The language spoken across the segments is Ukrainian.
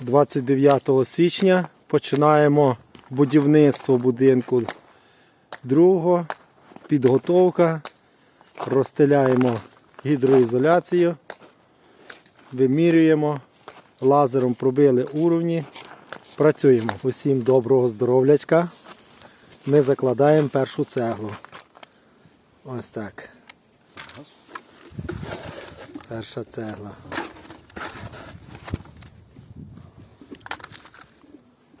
29 січня починаємо будівництво будинку другого, підготовка, розстеляємо гідроізоляцію, вимірюємо, лазером пробили уровні, працюємо. Усім доброго здоров'ячка. Ми закладаємо першу цеглу. Ось так. Перша цегла.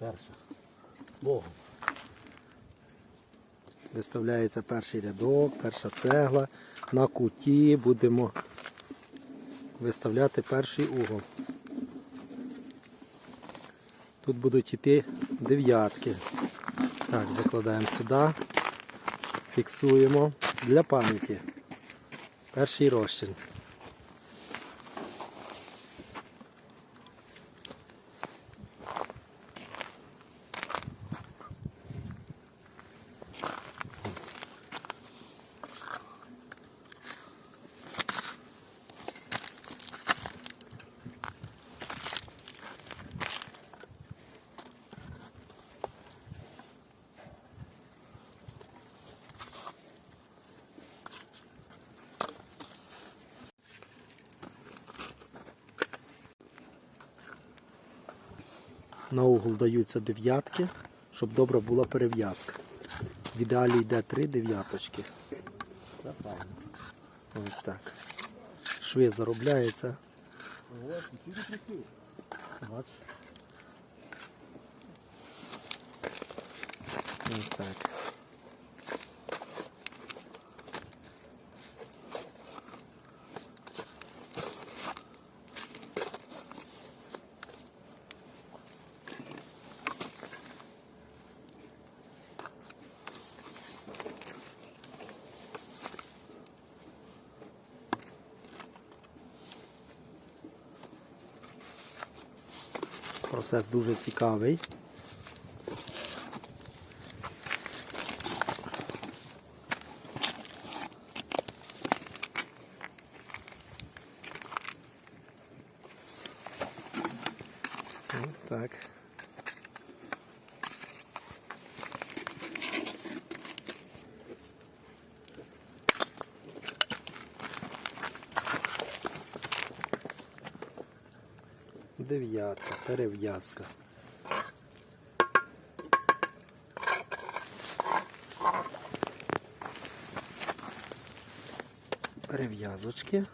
Перша. Богом. Виставляється перший рядок, перша цегла. На куті будемо виставляти перший угол. Тут будуть йти дев'ятки. Так, закладаємо сюди, фіксуємо для пам'яті. Перший розчин. На угол даються дев'ятки, щоб добра була перев'язка. В ідеалі йде три дев'яточки. Ось так. Шви заробляються. Ось, так. Процес дуже цікавий. Ось так. Дев'ятка, перев'язка. Перев'язочки.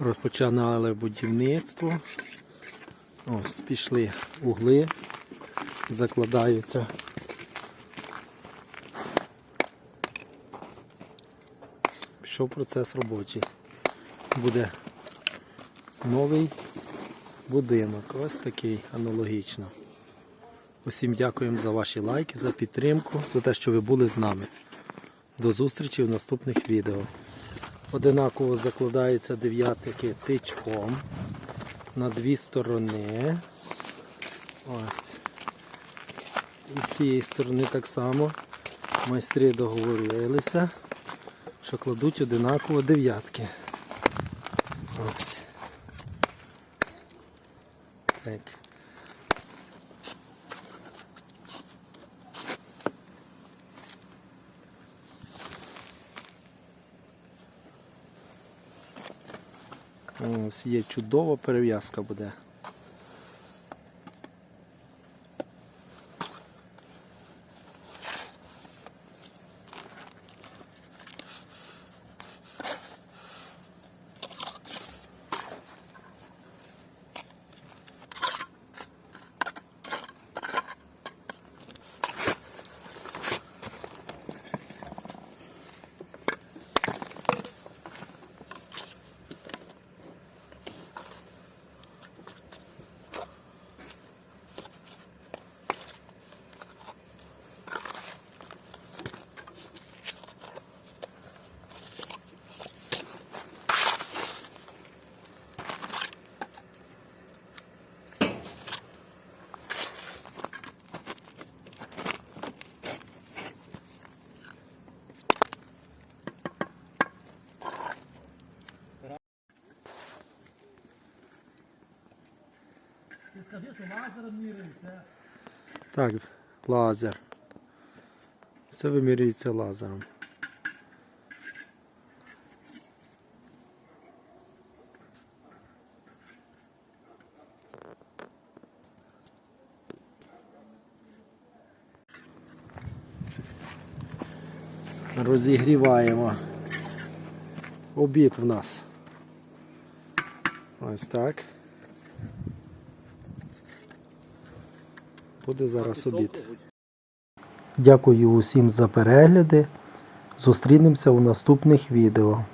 Розпочинали будівництво. Ось пішли угли, закладаються. Пішов процес робочий. Буде новий будинок. Ось такий аналогічно. Усім дякуємо за ваші лайки, за підтримку, за те, що ви були з нами. До зустрічі в наступних відео. Одинаково закладаються дев'ятики тичком на дві сторони. Ось. І з цієї сторони так само майстри договорилися, що кладуть одинаково дев'ятки. Ось. Так. Ось є чудова перев'язка буде. Скажи, лазером міряється. Так, лазер. Все вимірюється лазером. Розігріваємо. Обід в нас. Ось так. Буде зараз обід. Дякую усім за перегляди. Зустрінемося у наступних відео.